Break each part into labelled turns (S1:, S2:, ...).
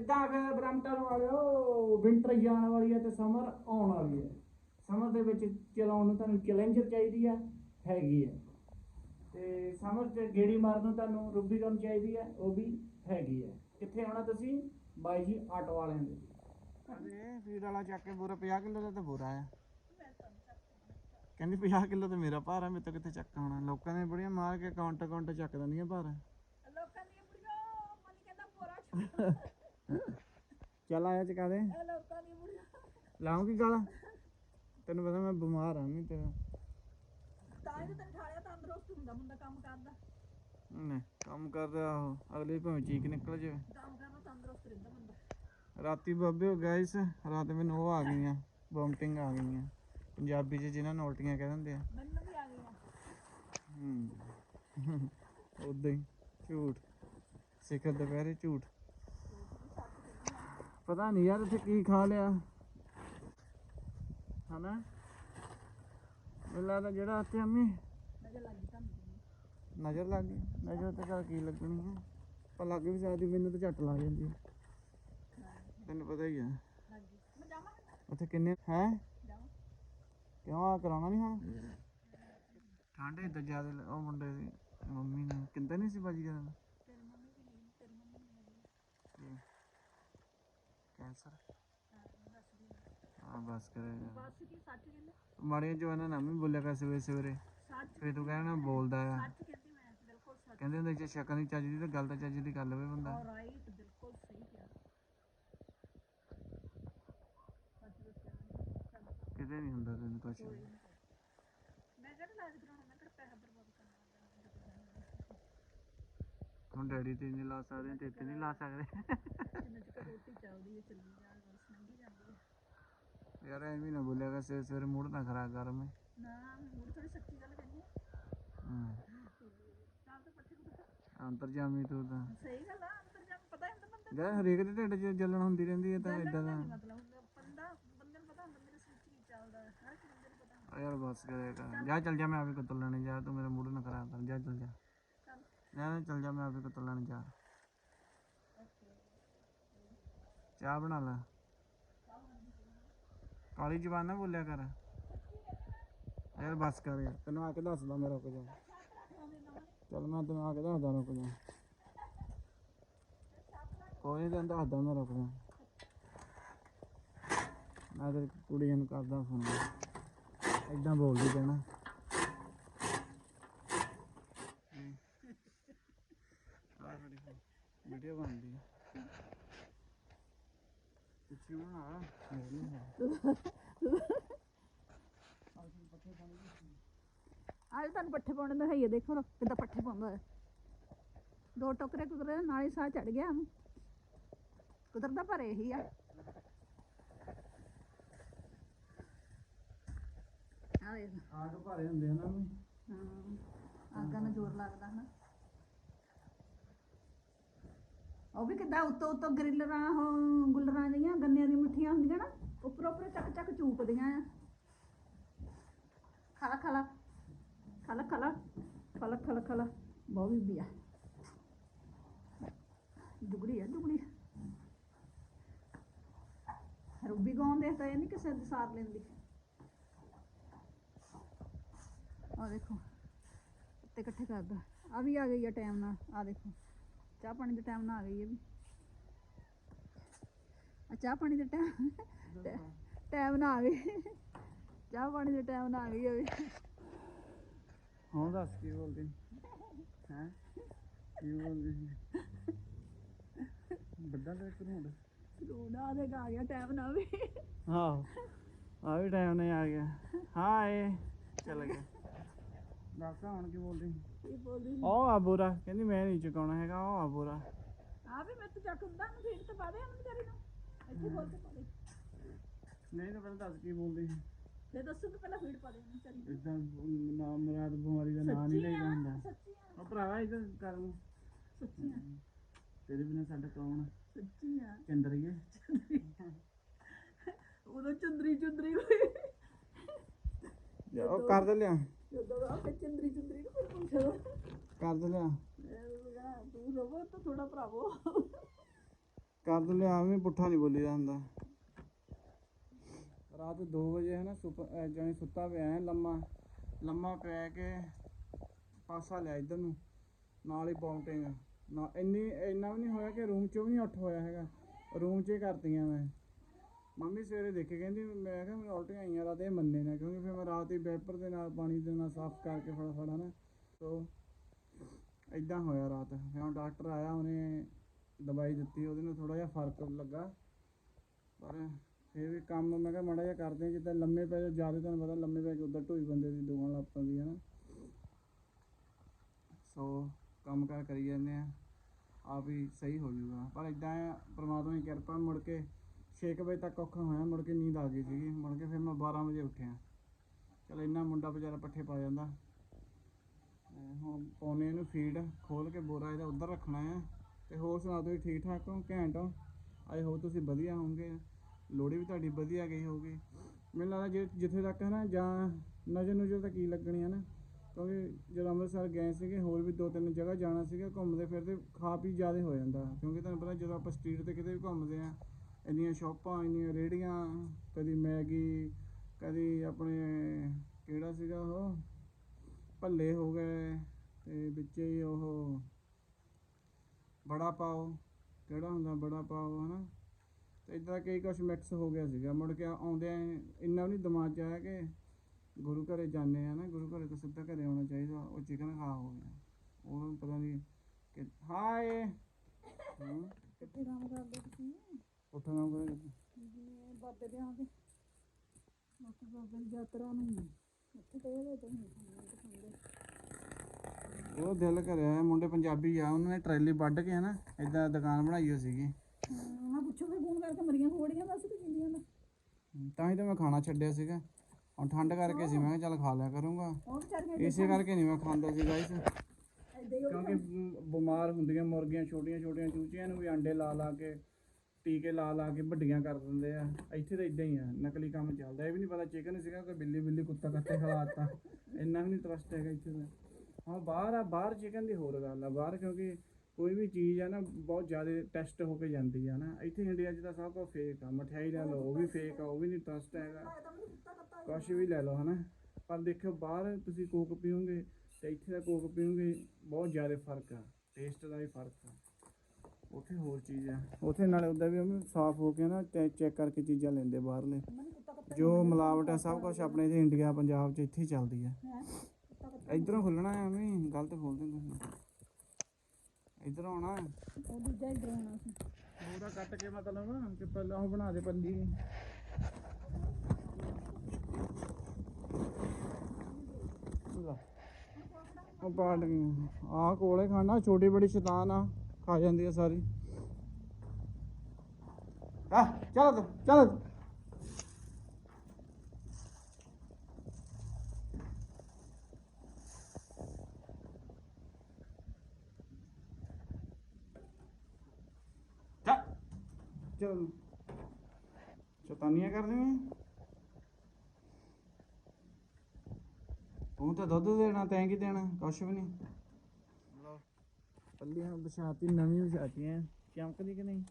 S1: ਇਦਾਂ ਫਿਰ ਬ੍ਰੈਂਪਟਨ ਵਾਲਿਓ? ਵਿੰਟਰ ਜਾਣ ਵਾਲੀ ਹੈ ਤੇ ਸਮਰ ਆਉਣ ਵਾਲੀ ਹੈ। ਸਮਰ ਦੇ ਵਿੱਚ ਚਲਾਉਣ ਨੂੰ ਤੁਹਾਨੂੰ ਚੈਲੰਜਰ ਚਾਹੀਦੀ ਆ ਹੈਗੀ ਹੈ। ਤੇ ਸਮਰ ਚ ਗੇੜੀ ਮਾਰਨ ਨੂੰ ਤੁਹਾਨੂੰ ਰੂਬੀਕਨ ਚਾਹੀਦੀ ਹੈ ਉਹ ਵੀ ਹੈਗੀ ਹੈ। ਕਿੱਥੇ ਆਉਣਾ ਤੁਸੀਂ? ਬਾਈ ਜੀ ਆਟੋ ਵਾਲਿਆਂ ਦੇ। ਅਰੇ ਫੀਡ ਵਾਲਾ ਚੱਕ ਕੇ ਬੋਰਾ 50 ਕਿਲੋ ਦਾ ਤਾਂ ਬੋਰਾ ਆ। ਕਹਿੰਦੀ 50 ਕਿਲੋ ਤੇ ਮੇਰਾ ਭਾਰ ਆ ਮੇਰੇ ਤੋਂ ਕਿੱਥੇ ਚੱਕ ਹੋਣਾ ਲੋਕਾਂ ਨੇ ਬੜੀਆਂ ਮਾਰ ਕੇ ਕਾਊਂਟ ਕਾਊਂਟ ਚੱਕ ਦਿੰਦੀਆਂ ਭਾਰ।
S2: ਲੋਕਾਂ ਦੀਆਂ ਬੁੜੀਆਂ ਮਨ ਕਹਿੰਦਾ ਪੋਰਾ ਛੋੜ
S1: ਚੱਲ ਆਇਆ ਚਕਾ ਦੇ।
S2: ਬੁੜੀਆਂ
S1: ਲਾਉਂਗੀ ਗਾਲਾਂ? ਤੈਨੂੰ ਪਤਾ ਮੈਂ ਬਿਮਾਰ ਆ ਨਹੀਂ ਤੇਰਾ।
S2: ਤਾਂ ਹੀ ਤਾਂ ਤੈਨੂੰ ਠਾਲਿਆ ਤੰਦਰੁਸਤ ਹੁੰਦਾ ਬੰਦਾ ਕੰਮ ਕਰਦਾ।
S1: ਨੇ ਕੰਮ ਕਰਦਾ ਉਹ ਅਗਲੇ ਦੀ ਭਾਵੇਂ ਚੀਕ ਨਿਕਲ ਜਾਵੇ।
S2: ਕੰਮ ਕਰਦਾ ਤੰਦਰੁਸਤ ਰਹਿੰਦਾ ਬੰਦਾ
S1: ਰਾਤੀ ਬਾਬੇ ਹੋ ਗਾਇਸ ਰਾਤ ਮੈਨੂੰ ਉਹ ਆ ਗਈਆਂ ਵੋਮਟਿੰਗ ਆ ਗਈਆਂ। ਪੰਜਾਬੀ ਚ ਜਿਹਨਾਂ ਨੂੰ ਉਲਟੀਆਂ ਕਹਿ ਦਿੰਦੇ ਆ।
S2: ਮੈਨੂੰ ਵੀ ਆ ਗਈਆਂ।
S1: ਹੂੰ। ਉਦਾਂ ਹੀ ਝੂਠ। ਸਿਖਰ ਦੁਪਹਿਰੇ ਝੂਠ। ਪਤਾ ਨਹੀਂ ਯਾਰ ਇੱਥੇ ਕੀ ਖਾ ਲਿਆ। ਹਨਾ? ਮੈਨੂੰ ਲੱਗਦਾ ਜਿਹੜਾ ਇੱਥੇ ਅੰਮੀ।
S2: ਨਜ਼ਰ ਲੱਗ ਗਈ। ਤੁਹਾਨੂੰ
S1: ਨਜ਼ਰ ਲੱਗ ਗਈ ਨਜ਼ਰ ਤੇ ਚੱਲ ਕੀ ਲੱਗਣੀ ਹੈ ਪਰ ਲੱਗ ਵੀ ਸਕਦੀ ਮੈਨੂੰ ਤਾਂ ਝੱਟ ਲੱਗ ਜਾਂਦੀ ਹੈ ਤੈਨੂੰ ਪਤਾ ਹੀ
S2: ਮੈਂ ਜਾਵਾਂ
S1: ਉੱਥੇ ਕਿੰਨੇ ਹੈ? ਕਿਉਂ ਆ ਕਰਾਉਣਾ ਨਹੀਂ ਹੁਣ? ਠੰਡ ਇਦਾਂ ਜ਼ਿਆਦਾ ਲ- ਉਹ ਮੁੰਡੇ ਦੀ ਮੰਮੀ ਨੇ। ਕਿੰਦਾ ਨਹੀਂ ਸੀ ਬਾਜੀ ਕਰਨ
S2: ਤੇਰੀ ਮੰਮੀ ਵੀ ਨਹੀਂ ਤੇਰੀ ਮੰਮੀ ਵੀ ਨਹੀਂ
S1: ਕੈਂਸਰ
S2: ਹਾਂ ਦੱਸਦੀ
S1: ਹਾਂ ਬਸ
S2: ਕੀ ਸੱਚ ਕਹਿੰਦੇ
S1: ਮਾੜੀਆਂ ਜੋ ਇਹਨਾਂ ਨਾਮ ਬੋਲਿਆ ਕਰ ਸਵੇਰੇ ਸਵੇਰੇ।
S2: ਸੱਚ
S1: ਫੇਰ ਤੂੰ ਕਹਿਣਾ ਬੋਲਦਾ ਆ।
S2: ਸੱਚ ਕਹਿੰਦੀ ਮੈਂ ਬਿਲਕੁਲ ਸੱਚ
S1: ਕਹਿੰਦੇ ਹੁੰਦੇ ਜੇ ਸ਼ਕਲ ਨਹੀਂ ਚੱਜਦੀ ਤਾਂ ਗੱਲ ਤਾਂ ਚੱਜਦੀ ਕਰ ਲਵੇ ਬੰਦਾ।
S2: ਰਾਈਟ ਬਿਲਕੁਲ ਸਹੀ ਕਿਹਾ ਸੱਚ ਦੱਸਿਆ ਚੱਲ
S1: ਕਿਤੇ ਨਹੀਂ ਹੁੰਦਾ ਤੈਨੂੰ ਕੁਛ
S2: ਮੈਂ ਕਿਹੜਾ ਇਲਾਜ ਕਰਾਉਣਾ? ਮੈਂ ਕਿਹੜਾ ਪੈਸਾ ਬਰਬਾਦ ਕਰਨਾ
S1: ਹੁਣ ਡੈਡੀ ਤੇ ਨਹੀਂ ਲਾ ਸਕਦੇ ਤੇ ਇੱਥੇ ਨਹੀਂ ਲਾ ਸਕਦੇ।
S2: ਜਿੰਨਾ ਚਿਰ ਰੋਟੀ ਚੱਲਦੀ ਹੈ ਚੱਲੀ ਜਾ ਬਸ ਲੰਘੀ ਜਾਂਦੀ ਹੈ
S1: ਯਾਰ ਐਵੇਂ ਨਾ ਬੋਲਿਆ ਕਰ ਸਵੇਰੇ ਸਵੇਰੇ ਮੂਡ ਨਾ ਖਰਾਬ ਕਰ ਮੈਂ।
S2: ਨਾ ਮੂਡ ਥੋੜੀ ਸੱਚੀ ਗੱਲ ਕਹਿੰਦੀ ਹੈ।
S1: ਹਾਂ
S2: ਤਾਂ ਤਾਂ ਪੱਠੇ ਕੁੱਟੇ
S1: ਅੰਤਰਜਾਮੀ ਤੂੰ ਤਾਂ।
S2: ਸਹੀ ਗੱਲ ਆ ਅੰਦਰ ਜਾ ਪਤਾ ਹੀ ਹੁੰਦਾ ਬੰਦੇ
S1: ਯਾਰ ਹਰੇਕ ਦੇ ਢਿੱਡ 'ਚ ਜਲਣ ਹੁੰਦੀ ਰਹਿੰਦੀ ਹੈ ਤਾਂ ਇਦਾਂ ਦਾ।
S2: ਨੂੰ ਮਤਲਬ ਹੁੰਦਾ ਬੰਦਾ ਬੰਦੇ ਨੂੰ ਪਤਾ ਹੁੰਦਾ ਮੇਰੇ ਸਿਰ 'ਚ ਕੀ ਚੱਲਦਾ ਹੈ। ਹਰ ਇੱਕ ਬੰਦੇ ਨੂੰ ਪਤਾ ਹੁੰਦਾ।
S1: ਆ ਯਾਰ ਬਸ ਕਰੇਗਾ ਜਾ ਚੱਲ ਜਾ ਮੈਂ ਆਪੇ ਕੁੱਤਲ ਲੈਣੇ ਜਾ ਤੂੰ ਮੇਰਾ ਮੂਡ ਨਾ ਖਰਾਬ ਕਰ। ਜਾ ਚੱਲ ਜਾ।
S2: ਚੱਲ
S1: ਨਾ ਨਾ ਚੱਲ ਜਾ, ਮੈਂ ਆਪੇ ਕੁੱਤਲ ਲੈਣੇ ਜਾ ਚਾਹ ਬਣਾ ਲੈ। ਕਾਲੀ ਜ਼ਬਾਨ ਨਾ ਬੋਲਿਆ ਕਰ। ਯਾਰ ਬਸ ਕਰ ਯਾਰ, ਤੈਨੂੰ ਆ ਕੇ ਦੱਸਦਾ ਮੈਂ ਰੁਕ ਜਾ। ਚੱਲ ਮੈਂ ਤੈਨੂੰ ਆ ਕੇ ਦੱਸਦਾ ਰੁਕ ਜਾ। ਕੋਈ ਨਹੀਂ ਤੈਨੂੰ ਦੱਸਦਾ ਮੈਂ ਰੁਕ ਜਾ। ਮੈਂ ਤੇ ਕੁੜੀਆਂ ਨੂੰ ਕਰਦਾ ਫੋਨ ਏਦਾਂ ਬੋਲਦੀ ਕਹਿਣਾ ਆ ਖੜੀ ਵੀਡੀਓ ਬਣਦੀ ਹੈ ਪਿੱਛੇ ਮੇਰੇ ਨਹੀਂ ਹੈ
S2: ਅੱਜ ਤੁਹਾਨੂੰ ਪੱਠੇ ਪਾਉਣੇ ਦਾ ਹੈ ਦੇਖੋ ਨਾ ਕਿੱਦਾਂ ਪੱਠੇ ਪਾਉਂਦਾ ਦੋ ਟੋਕਰੇ ਕੁਤਰੇ ਨਾਲ ਹੀ ਸਾਹ ਚੜ ਗਿਆ ਉਹਨੂੰ ਕੁਤਰਦਾ ਪਰ ਇਹੀ ਆ। ਆ ਦੇਖ
S1: ਆਗ ਭਾਰੇ ਹੁੰਦੇ ਆ ਨਾ
S2: ਹਾਂ ਆਗਾਂ ਨੂੰ ਜ਼ੋਰ ਲੱਗਦਾ ਹਨਾ। ਉਹ ਵੀ ਕਿੱਦਾਂ ਉੱਤੋਂ ਉੱਤੋਂ ਗਰਿਲਰਾਂ, ਉਹ ਗੁੱਲਰਾਂ ਜਿਹੀਆਂ ਗੰਨਿਆਂ ਦੀਆਂ ਮਿੱਠੀਆਂ ਹੁੰਦੀਆਂ ਨਾ, ਉੱਪਰ ਉੱਪਰ ਚੱਕ ਚੱਕ ਚੂਪਦੀਆਂ ਆ। ਖਾਲਾ ਖਾਲਾ ਖਾਲਾ ਖਾਲਾ ਖਾਲਾ ਖਾਲਾ ਖਾਲਾ ਬਹੁਤ ਬੀਬੀ ਆ। ਦੁਗੜੀ ਆ ਦੁਗੜੀ ਰੂਬੀ ਗਾਉਂ ਦੇਖਦਾ? ਇਹ ਨਹੀਂ ਕਿਸੇ ਦੀ ਸਾਰ ਲੈਂਦੀ। ਆ ਦੇਖੋ ਪੱਤੇ ਇਕੱਠੇ ਕਰਦਾ। ਆ ਵੀ ਆ ਗਈ ਆ ਟਾਈਮ ਨਾਲ। ਆ ਦੇਖੋ। ਚਾਹ ਪਾਣੀ ਦੇ ਟਾਈਮ ਨਾਲ ਆ ਗਈ ਇਹ ਵੀ। ਆ ਚਾਹ ਪਾਣੀ ਦੇ ਟਾਈਮ ਟਾਈਮ ਨਾਲ ਆ ਗਈ। ਚਾਹ ਪਾਣੀ ਦੇ ਟਾਈਮ ਨਾਲ ਆ ਗਈ ਇਹ ਵੀ।
S1: ਹੁਣ ਦੱਸ ਕੀ ਬੋਲਦੀ? ਹੈ? ਕੀ ਬੋਲਦੀ? ਵੱਡਾ ਤੇ ਕਰੂੰਡ
S2: ਰੋਣਾ ਦੇ ਆ ਗਿਆ ਟਾਈਮ ਨਾਲ ਵੀ।
S1: ਹਾਂ ਆ ਵੀ ਟਾਈਮ ਨੇ ਆ ਗਿਆ। ਹਾਏ ਚੱਲ ਗਿਆ। ਦੱਸ ਹੁਣ ਕੀ ਬੋਲਦੀ
S2: ਕੀ ਬੋਲਦੀ
S1: ਉਹ ਆ ਬੁਰਾ ਕਹਿੰਦੀ ਮੈਂ ਨਹੀਂ ਚੁਕਾਉਣਾ ਹੈਗਾ ਉਹ ਆ ਬੁਰਾ।
S2: ਆ ਵੀ ਮੈਂ ਤੂੰ ਚੱਕ ਹੁੰਦਾ ਨੂੰ ਫੀਡ ਤੇ ਪਾ ਦੇ ਉਹਨੂੰ ਵਿਚਾਰੀ ਨੂੰ। ਇੱਥੇ ਬੋਲ ਕੇ ਪਾ ਦੇ।
S1: ਨਹੀਂ ਤਾਂ ਪਹਿਲਾਂ ਦੱਸ ਕੀ ਬੋਲਦੀ
S2: ਤੇ ਦੱਸੂ ਕਿ ਪਹਿਲਾਂ ਫੀਡ ਪਾ ਦੇ ਉਹਨੂੰ ਵਿਚਾਰੀ ਨੂੰ।
S1: ਇਦਾਂ ਨਾਮ ਮਰਾਦ ਬਿਮਾਰੀ ਦਾ ਨਾਂ ਨਹੀਂ ਲਈਦਾ ਹੁੰਦਾ।
S2: ਸੱਚੀ ਆ
S1: ਉਹ ਭਰਾਵਾ ਇਧਰ ਕਰ ਨੂੰ
S2: ਸੱਚੀ ਆ
S1: ਤੇਰੇ ਬਿਨਾ ਸਾਡਾ ਕੌਣ?
S2: ਸੱਚੀ ਆ
S1: ਚੰਦਰੀਏ
S2: ਉਦੋਂ ਚੰਦਰੀ ਚੰਦਰੀ ਹੋਈ
S1: ਉਹ ਕਰ ਦੇ ਲਿਆ।
S2: ਜਦੋਂ ਆ ਚੰਦਰੀ ਚੰਦਰੀ ਨੂੰ ਫਿਰ ਪੁੱਛਦਾ
S1: ਕਰ ਲਿਆ।
S2: ਮੈਂ ਤੂੰ ਰਵੋ ਤਾਂ ਥੋੜਾ ਭਰਾਵੋ
S1: ਕਰ ਦੋ ਲਿਆ ਵੀ ਪੁੱਠਾ ਨਹੀਂ ਬੋਲੀ ਜਾਂਦਾ। ਰਾਤ 2 ਵਜੇ ਹੈ ਨਾ, ਸੁਪ ਅਹ ਸੁੱਤਾ ਪਿਆ ਹੈ, ਲੰਮਾ ਲੰਮਾ ਪੈ ਕੇ ਪਾਸਾ ਲਿਆ ਇਧਰ ਨੂੰ, ਨਾਲ ਹੀ ਪੌਂਟਿੰਗ। ਨਾ, ਇੰਨੀ, ਇੰਨਾ ਵੀ ਨਹੀਂ ਹੋਇਆ ਕਿ ਰੂਮ ਚੋਂ ਵੀ ਨਹੀਂ ਉੱਠ ਹੋਇਆ ਹੈਗਾ। ਰੂਮ 'ਚ ਹੀ ਕਰਤੀਆਂ ਮੈਂ। ਮੰਮੀ ਸਵੇਰੇ ਦੇਖੇ ਕਹਿੰਦੀ ਮੈਂ ਕਿਹਾ ਮੈਨੂੰ ਉਲਟੀਆਂ ਆਈਆਂ ਰਾਤ ਇਹ ਮੰਨੇ ਨਾ ਕਿਉਂਕਿ ਫਿਰ ਮੈਂ ਰਾਤ ਹੀ ਵੈਪਰ ਦੇ ਨਾਲ ਪਾਣੀ ਦੇ ਨਾਲ ਸਾਫ਼ ਕਰਕੇ ਫਟਾਫਟ ਨਾ। ਸੋ ਇਦਾਂ ਹੋਇਆ ਰਾਤ। ਫਿਰ ਹੁਣ ਡਾਕਟਰ ਆਇਆ ਉਹਨੇ ਦਵਾਈ ਦਿੱਤੀ ਉਹਦੇ ਨਾਲ ਥੋੜਾ ਜਿਹਾ ਫ਼ਰਕ ਲੱਗਾ। ਪਰ ਫਿਰ ਵੀ ਕੰਮ ਮੈਂ ਕਿਹਾ ਮਾੜਾ ਜਿਹਾ ਕਰਦੇ ਹਾਂ, ਜਿੱਦਾਂ ਲੰਮੇ ਪੈ ਜਾਓ ਜ਼ਿਆਦਾ ਤੁਹਾਨੂੰ ਪਤਾ ਲੰਮੇ ਪੈ ਕੇ ਉਧਰ ਢੋਈ ਬੰਦੇ ਦੀ ਦੁਆਨ ਲੱਗ ਪੈਂਦੀ ਹੈ ਨਾ। ਸੋ ਕੰਮ ਕਾਰ ਕਰੀ ਜਾਂਦੇ ਆ ਆਪ ਹੀ ਸਹੀ ਹੋ ਜਾਊਗਾ। ਪਰ ਇਦਾਂ ਆ ਪ੍ਰਮਾਤਮਾ ਦੀ ਕਿਰਪਾ ਮੁੜ ਕੇ 6 ਵਜੇ ਤੱਕ ਔਖਾ ਹੋਇਆ, ਮੁੜ ਕੇ ਨੀਂਦ ਆ ਗਈ ਸੀਗੀ। ਮੁੜ ਕੇ ਫਿਰ ਮੈਂ 12 ਵਜੇ ਉੱਠਿਆ। ਚਲ ਇੰਨਾ ਮੁੰਡਾ ਵਿਚਾਰਾ ਪੱਠੇ ਪਾ ਜਾਂਦਾ। ਹੁਣ ਪਾਉਣੇ ਇਹਨੂੰ ਫੀਡ ਖੋਲ ਕੇ ਬੋਰਾ ਇਹਦਾ ਉੱਧਰ ਰੱਖਣਾ ਆ। ਤੇ ਹੋਰ ਸੁਣਾ, ਤੁਸੀਂ ਠੀਕ ਠਾਕ ਹੋ? ਘੈਂਟ ਹੋ? ਆਈ ਹੋ ਤੁਸੀਂ ਵਧੀਆ ਹੋਵੋਗੇ। ਲੋੜੀ ਵੀ ਤੁਹਾਡੀ ਵਧੀਆ ਗਈ ਹੋਊਗੀ। ਮੈਨੂੰ ਲੱਗਦਾ ਜੇ ਜਿੱਥੇ ਤੱਕ ਹੈ ਨਾ, ਜਾਂ ਨਜ਼ਰ ਨੁਜ਼ਰ ਤਾਂ ਕੀ ਲੱਗਣੀ ਹੈ ਨਾ। ਕਿਉਂਕਿ ਜਦੋਂ ਅੰਮ੍ਰਿਤਸਰ ਗਏ ਸੀਗੇ, ਹੋਰ ਵੀ ਦੋ ਤਿੰਨ ਜਗ੍ਹਾ ਜਾਣਾ ਸੀਗਾ ਘੁੰਮਦੇ ਫਿਰਦੇ ਖਾ ਪੀ ਜ਼ਿਆਦਾ ਹੋ ਜਾਂਦਾ। ਕਿਉਂਕਿ ਤੁਹਾਨੂੰ ਪਤਾ ਜਦੋਂ ਆਪਾਂ ਸਟਰੀਟ ਤੇ ਕਿਤੇ ਵੀ ਘੁੰਮਦੇ ਆ ਇੰਨੀਆਂ ਸ਼ਾਪਾਂ, ਇੰਨੀਆਂ ਰੇੜੀਆਂ ਕਦੀ ਮੈਗੀ, ਕਦੀ ਆਪਣੇ ਕਿਹੜਾ ਸੀਗਾ ਉਹ? ਭੱਲੇ ਹੋ ਗਏ ਤੇ ਵਿੱਚ ਹੀ ਉਹ ਬੜਾ ਪਾਓ। ਕਿਹੜਾ ਹੁੰਦਾ ਬੜਾ ਪਾਓ, ਹਨਾ? ਤੇ ਇਦਾਂ ਕਈ ਕੁਛ ਮਿਕਸ ਹੋ ਗਿਆ ਸੀਗਾ। ਮੁੜ ਕੇ ਆਉਂਦਿਆਂ ਇੰਨਾ ਵੀ ਨਹੀਂ ਦਿਮਾਗ 'ਚ ਆਇਆ ਕਿ ਗੁਰੂ ਘਰੇ ਜਾਂਦੇ ਆ ਨਾ, ਗੁਰੂ ਘਰੇ ਤੋਂ ਸਿੱਧਾ ਘਰੇ ਆਉਣਾ ਚਾਹੀਦਾ। ਉਹ ਚਿਕਨ ਖਾ ਹੋ ਗਿਆ। ਉਹ ਪਤਾ ਨਹੀਂ ਕਿ ਹਾਏ!
S2: ਕਿੱਥੇ ਕੰਮ ਕਰਦੇ ਤੁਸੀਂ?
S1: ਉੱਠ ਨਾ ਕਰੇ
S2: ਜਿਵੇਂ ਬਾਬੇ ਦੇ ਆਉਂਦੇ ਬਾਕੀ ਬਾਬੇ ਦੀ ਯਾਤਰਾ ਨੂੰ ਉੱਥੇ ਗਏ ਹੋਏ ਤੁਸੀਂ ਖਾਂਦੇ
S1: ਉਹ ਦਿਲ ਕਰਿਆ ਮੁੰਡੇ ਪੰਜਾਬੀ ਆ ਉਹਨਾਂ ਨੇ ਟਰੈਲੀ ਵੱਢ ਕੇ ਹਨਾ ਇਦਾਂ ਦੁਕਾਨ ਬਣਾਈ ਹੋ ਸੀਗੀ।
S2: ਉਹਨਾਂ ਪੁੱਛੋ ਵੀ ਫੋਨ ਕਰਕੇ ਮਰੀਆਂ ਖੋੜੀਆਂ ਦੱਸ ਕਿ ਜਿੰਦੀਆਂ ਦਾ
S1: ਤਾਂ ਹੀ ਤਾਂ ਮੈਂ ਖਾਣਾ ਛੱਡਿਆ ਸੀਗਾ। ਹੁਣ ਠੰਡ ਕਰਕੇ ਸੀ ਮੈਂ ਕਿਹਾ ਚੱਲ ਖਾ ਲਿਆ ਕਰੂੰਗਾ। ਇਸੇ ਕਰਕੇ ਨਹੀਂ ਮੈਂ ਖਾਂਦਾ ਸੀ ਗਾਇਸ ਕਿਉਂਕਿ ਬਿਮਾਰ ਹੁੰਦੀਆਂ ਮੁਰਗੀਆਂ ਛੋਟੀਆਂ ਛੋਟੀਆਂ ਚੂਚੀਆਂ ਨੂੰ ਵੀ ਅੰਡੇ ਲਾ ਲਾ ਕੇ ਟੀਕੇ ਲਾ ਲਾ ਕੇ ਵੱਡੀਆਂ ਕਰ ਦਿੰਦੇ ਆ। ਇੱਥੇ ਤਾਂ ਇਦਾਂ ਹੀ ਆ, ਨਕਲੀ ਕੰਮ ਚੱਲਦਾ। ਇਹ ਵੀ ਨਹੀਂ ਪਤਾ ਚਿਕਨ ਸੀਗਾ ਕੋਈ ਬਿੱਲੀ ਬਿੱਲੀ ਕੁੱਤਾ ਕੱਤੇ ਖਵਾਤਾ ਇੰਨਾ ਵੀ ਨਹੀਂ ਟਰਸਟ ਹੈਗਾ ਇੱਥੇ ਦਾ। ਹਾਂ ਬਾਹਰ ਆ, ਬਾਹਰ ਚਿਕਨ ਦੀ ਹੋਰ ਗੱਲ ਆ। ਬਾਹਰ ਕਿਉਂਕਿ ਕੋਈ ਵੀ ਚੀਜ਼ ਆ ਨਾ, ਬਹੁਤ ਜ਼ਿਆਦਾ ਟੈਸਟ ਹੋ ਕੇ ਜਾਂਦੀ ਆ ਨਾ। ਇੱਥੇ ਇੰਡੀਆ 'ਚ ਤਾਂ ਸਭ ਕੁਝ ਫੇਕ ਆ। ਮਠਿਆਈ ਲੈ ਲਓ, ਉਹ ਵੀ ਫੇਕ ਆ, ਉਹ ਵੀ ਨਹੀਂ ਟਰਸਟ ਹੈਗਾ। ਕੁਛ ਵੀ ਲੈ ਲਓ, ਹਨਾ। ਪਰ ਦੇਖਿਓ, ਬਾਹਰ ਤੁਸੀਂ ਕੋਕ ਪੀਓਗੇ ਤੇ ਇੱਥੇ ਦਾ ਕੋਕ ਪੀਓਗੇ, ਬਹੁਤ ਜ਼ਿਆਦਾ ਫ਼ਰਕ ਆ। ਟੇਸਟ ਦਾ ਵੀ ਫ਼ਰਕ ਆ। ਉੱਥੇ ਹੋਰ ਚੀਜ਼ ਆ। ਉੱਥੇ ਨਾਲੇ ਉਦਾਂ ਵੀ ਉਹਨੂੰ ਸਾਫ਼ ਹੋ ਕੇ ਨਾ ਚੈੱਕ ਕਰਕੇ ਚੀਜ਼ਾਂ ਲੈਂਦੇ ਬਾਹਰਲੇ। ਜੋ ਮਿਲਾਵਟ ਆ ਸਭ ਕੁਝ ਆਪਣੇ ਇੱਥੇ ਇੰਡੀਆ ਪੰਜਾਬ 'ਚ ਇੱਥੇ ਹੀ ਚੱਲਦੀ ਆ। ਇਧਰੋਂ ਖੁੱਲਣਾ ਆ ਐਵੇਂ ਗਲਤ ਖੋਲ ਦਿੰਦੇ ਇਧਰੋਂ ਆਉਣਾ
S2: ਉਹ ਦੂਜਾ ਹੀ ਡਰਾਉਣਾ ਸੀ
S1: ਪੂਰਾ ਕੱਟ ਕੇ ਮਤਲਬ ਕਿ ਪਹਿਲਾਂ ਉਹ ਬਣਾ ਦੇ ਲੈ। ਉਹ ਗਈ ਆ ਕੋਲੇ ਖਾਣਾ ਛੋਟੀ ਬੜੀ ਸ਼ੈਤਾਨ ਆ। ਖਾ ਜਾਂਦੀ ਆ ਸਾਰੀ। ਆ ਚੱਲ ਤੂੰ, ਚੱਲ ਚਲ। ਸ਼ੈਤਾਨੀਆਂ ਕਰਦੇ ਮੈਂ ਤੂੰ ਤਾਂ ਦੁੱਧ ਦੇਣਾ ਤੈਂ ਕੀ ਦੇਣਾ? ਕੁਛ ਵੀ ਨਹੀਂ। ਪੱਲੀਆਂ ਵਿਛਾਤੀ ਨਵੀਂ ਵਿਛਾਤੀ ਐ ਚਮਕਦੀ ਕਿ ਨਹੀਂ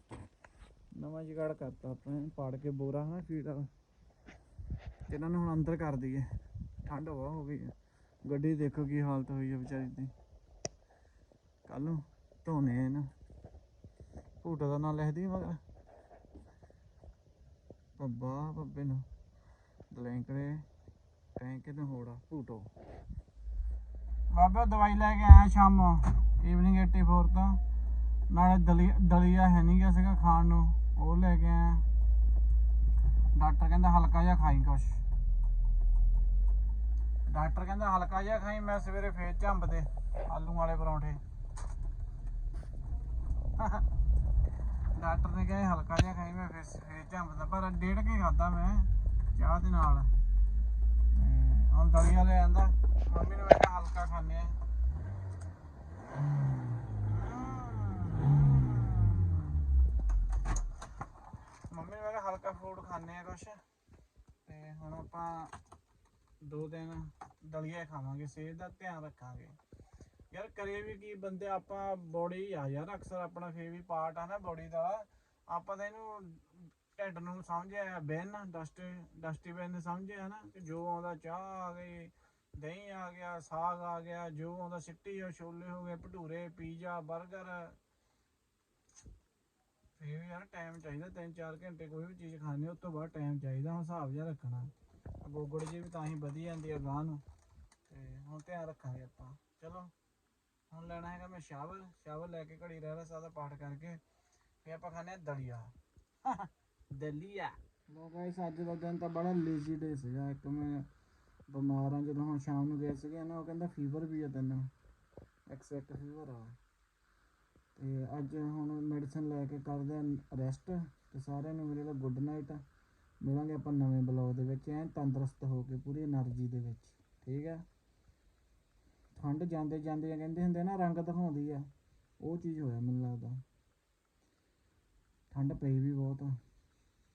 S1: ਨਵਾਂ ਜੁਗਾੜ ਕਰਤਾ ਆਪਾਂ ਨੇ, ਪਾੜ ਕੇ ਬੋਰਾ ਹਨਾ ਫੀਡ ਵਾਲਾ ਤੇ ਇਹਨਾਂ ਨੂੰ ਹੁਣ ਅੰਦਰ ਕਰ ਦਈਏ ਠੰਡ ਹਵਾ ਹੋ ਗਈ ਹੈ ਗੱਡੀ ਦੇਖੋ ਕੀ ਹਾਲਤ ਹੋਈ ਹੈ ਵਿਚਾਰੀ ਦੀ ਕੱਲ ਨੂੰ ਧੋਨੇ ਆ ਇਹਨੂੰ ਭੂਟਾ ਦਾ ਨਾਂ ਲਿਖਦੀ ਮਗਰ ਬੱਬਾ ਬੱਬੇ ਨੂੰ ਦਲੈਂਕੜੇ ਟੈਂਕ ਤੇ ਹੋੜਾ ਭੂਟੋ ਬਾਬਾ ਦਵਾਈ ਲੈ ਕੇ ਆਇਆ ਸ਼ਾਮ ਈਵਨਿੰਗ 84 ਤੋਂ। ਨਾਲੇ ਦਲੀ, ਦਲੀਆ ਹੈ ਨਹੀਂ ਗਿਆ ਸੀਗਾ ਖਾਣ ਨੂੰ। ਉਹ ਲੈ ਕੇ ਆਇਆ। ਡਾਕਟਰ ਕਹਿੰਦਾ ਹਲਕਾ ਜਿਹਾ ਖਾਈ ਕੁਛ। ਡਾਕਟਰ ਕਹਿੰਦਾ ਹਲਕਾ ਜਿਹਾ ਖਾਈ, ਮੈਂ ਸਵੇਰੇ ਫੇਰ ਝੰਬ ਦੇ ਆਲੂ ਵਾਲੇ ਪਰੌਂਠੇ। ਡਾਕਟਰ ਨੇ ਕਿਹਾ ਹਲਕਾ ਜਿਹਾ ਖਾਈ, ਮੈਂ ਫਿਰ ਫੇਰ ਝੰਬਦਾ। ਪਰ ਡੇਢ ਕੇ ਖਾਦਾ ਮੈਂ ਚਾਹ ਦੇ ਨਾਲ। ਹੁਣ ਦਲੀਆ ਲੈ ਆਂਦਾ। ਮੰਮੀ ਨੇ ਮੈਂ ਹਲਕਾ ਖਾਣੇ ਆ। ਮੰਮੀ ਨੇ ਮੈਂ ਕਿਹਾ ਹਲਕਾ ਫੂਡ ਖਾਣੇ ਆ ਕੁਛ। ਤੇ ਹੁਣ ਆਪਾਂ ਦੋ ਦਿਨ ਦਲੀਆ ਖਾਵਾਂਗੇ, ਸਿਹਤ ਦਾ ਧਿਆਨ ਰੱਖਾਂਗੇ। ਯਾਰ ਕਰੇ ਵੀ ਕੀ ਬੰਦੇ, ਆਪਾਂ ਬੋਡੀ ਆ ਯਾਰ ਅਕਸਰ ਆਪਣਾ ਫੇਰ ਵੀ ਪਾਰਟ ਆ ਨਾ ਬੋਡੀ ਦਾ। ਆਪਾਂ ਤਾਂ ਇਹਨੂੰ ਢਿੱਡ ਨੂੰ ਸਮਝਿਆ, ਬਿਨ ਡਸਟ ਡਸਟੀ ਬੈਨ ਸਮਝਿਆ ਨਾ ਕਿ ਜੋ ਆਉਂਦਾ ਚਾਹ ਆ ਗਈ। ਦਹੀਂ ਆ ਗਿਆ, ਸਾਗ ਆ ਗਿਆ, ਜੋ ਆਉਂਦਾ ਸਿੱਟੀ ਆ, ਛੋਲੇ ਹੋ ਗਏ, ਭਟੂਰੇ, ਪੀਜ਼ਾ 버ਗਰ ਫੇਰ ਯਾਰ ਟਾਈਮ ਚਾਹੀਦਾ 3-4 ਘੰਟੇ ਕੋਈ ਵੀ ਚੀਜ਼ ਖਾਣੀ ਉਸ ਤੋਂ ਬਾਅਦ ਟਾਈਮ ਚਾਹੀਦਾ, ਹੁਣ ਹਿਸਾਬ ਜਿਹਾ ਰੱਖਣਾ। ਗੋਗੜ ਜੀ ਵੀ ਤਾਂ ਹੀ ਵਧੀ ਜਾਂਦੀ ਆ ਗਾਂ ਨੂੰ। ਤੇ ਹੁਣ ਧਿਆਨ ਰੱਖਾਂਗੇ ਆਪਾਂ। ਚਲੋ, ਹੁਣ ਲੈਣਾ ਹੈਗਾ ਮੈਂ ਸ਼ਾਵਰ। ਸ਼ਾਵਰ ਲੈ ਕੇ ਘੜੀ ਰਹਿ ਰਸਾ ਦਾ ਪਾਠ ਕਰਕੇ, ਫੇਰ ਆਪਾਂ ਖਾਣੇ ਦਲੀਆ। ਦਲੀਆ। ਲੋ ਗਾਇਸ ਅੱਜ ਦਾ ਦਿਨ ਤਾਂ ਬੜਾ ਲੇਜ਼ੀ ਡੇ ਸੀਗਾ। ਇੱਕ ਮੈਂ ਬਿਮਾਰ ਆ ਜਦੋਂ ਹੁਣ ਸ਼ਾਮ ਨੂੰ ਗਏ ਸੀਗੇ ਨਾ, ਉਹ ਕਹਿੰਦਾ ਫੀਵਰ ਵੀ ਆ ਤੈਨੂੰ। ਐਕਸੈਕਟ ਫੀਵਰ ਆ। ਤੇ ਅੱਜ ਹੁਣ ਮੈਡੀਸਨ ਲੈ ਕੇ ਕਰਦੇ ਆ ਰੈਸਟ ਤੇ ਸਾਰਿਆਂ ਨੂੰ ਮੇਰੇ ਲਈ ਗੁੱਡ ਨਾਈਟ ਮਿਲਾਂਗੇ ਆਪਾਂ ਨਵੇਂ ਬਲੌਗ ਦੇ ਵਿੱਚ, ਐਂ ਤੰਦਰੁਸਤ ਹੋ ਕੇ ਪੂਰੀ એનર્ਜੀ ਦੇ ਵਿੱਚ। ਠੀਕ ਹੈ ਠੰਡ ਜਾਂਦੇ ਜਾਂਦੇ ਕਹਿੰਦੇ ਹੁੰਦੇ ਨਾ, ਰੰਗ ਦਿਖਾਉਂਦੀ ਆ। ਉਹ ਚੀਜ਼ ਹੋਇਆ ਮੈਨੂੰ ਲੱਗਦਾ। ਠੰਡ ਪਈ ਵੀ ਬਹੁਤ।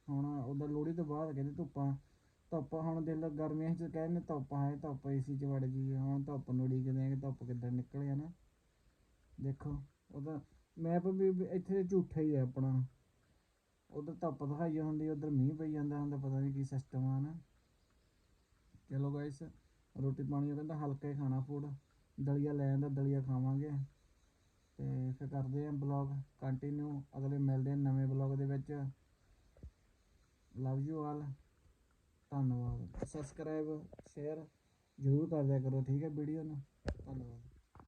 S1: ਹੁਣ ਉਹਦਾ ਲੋਹੜੀ ਤੋਂ ਬਾਅਦ ਕਹਿੰਦੇ ਧੁੱਪਾਂ ਧੁੱਪ ਹੁਣ ਦਿਲ ਗਰਮੀਆਂ 'ਚ ਕਹਿੰਦੇ ਧੁੱਪ ਹੈ, ਧੁੱਪ ਏਸੀ 'ਚ ਵੜ ਗਈ ਹੁਣ ਧੁੱਪ ਨੂੰ ਉਡੀਕਦੇ ਆ ਕਿ ਧੁੱਪ ਕਿੱਦਾਂ ਨਿਕਲੇ ਆ ਨਾ। ਦੇਖੋ ਉਹਦਾ ਮੈਪ ਵੀ ਇੱਥੇ ਝੂਠਾ ਹੀ ਹੈ ਆਪਣਾ। ਉਧਰ ਧੁੱਪ ਦਿਖਾਈ ਹੁੰਦੀ, ਉਧਰ ਮੀਂਹ ਪਈ ਜਾਂਦਾ ਹੁੰਦਾ, ਪਤਾ ਨਹੀਂ ਕੀ ਸਿਸਟਮ ਆ ਨਾ। ਚਲੋ ਗਾਇਸ ਰੋਟੀ ਪਾਣੀ ਉਹ ਕਹਿੰਦਾ ਹਲਕਾ ਹੀ ਖਾਣਾ ਫੂਡ ਦਲੀਆ ਲੈ ਆਂਦਾ, ਦਲੀਆ ਖਾਵਾਂਗੇ। ਤੇ ਫਿਰ ਕਰਦੇ ਆਂ ਬਲੌਗ ਕੰਟੀਨਿਊ ਅਗਲੇ ਮਿਲਦੇ ਆਂ ਨਵੇਂ ਬਲੌਗ ਦੇ ਵਿੱਚ। ਲਵ ਯੂ ਆਲ ਧੰਨਵਾਦ। ਸਬਸਕ੍ਰਾਈਬ ਸ਼ੇਅਰ ਜ਼ਰੂਰ ਕਰ ਦਿਆ ਕਰੋ ਠੀਕ ਹੈ ਵੀਡੀਓ ਨੂੰ। ਧੰਨਵਾਦ।